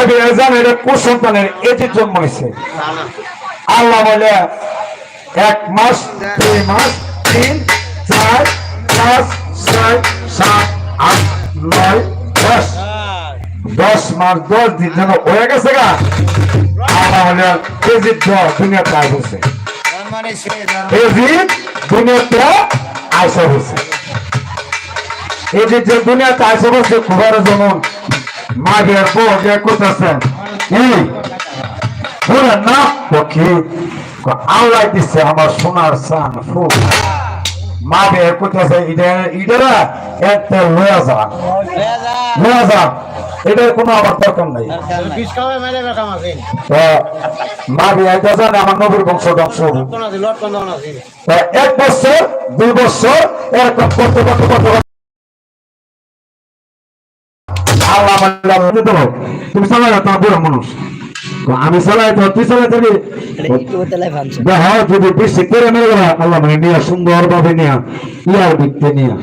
মাবি জান এটা কুসন্তানের এটির জন্ম হয়েছে আল্লাহ বলে, এক মাস, দুই মাস, তিন, চার, পাঁচ, ছয়, সাত, আট, নয়, দশ। দশ মাস, দশ দিন যেন হয়ে গেছে গা। আল্লাহ বলে জ্বর দুনিয়া প্রায় বসে মানে সে এজিদ দুনিয়াতে আইসা বসে এজিদ যে দুনিয়াতে আইসা বসে খুবার যেমন মা বিয়ার বউ যে করতেছেন কি? বলেন না, পক্ষী। আল্লাহ দিচ্ছে আমার সোনার সান ফুল। মা বিয়ার করতেছে ইডা ইডারা একটা লয়া যা লয়া যা এটার কোনো আবার দরকার নাই। মা বিয়া জানে আমার নবীর বংশ ধ্বংস এক বছর, দুই বছর, এরকম করতে করতে করতে আল্লাহ তুমি চালাই না তোমার বুড়ো মানুষ। তো আমি চালাই তো তুই চালাই থাকি দেখা যদি বেশি করে মেরে গেলা আল্লাহ মানে নিয়ে সুন্দর ভাবে নিয়ে ইয়ার দিকতে নিয়ে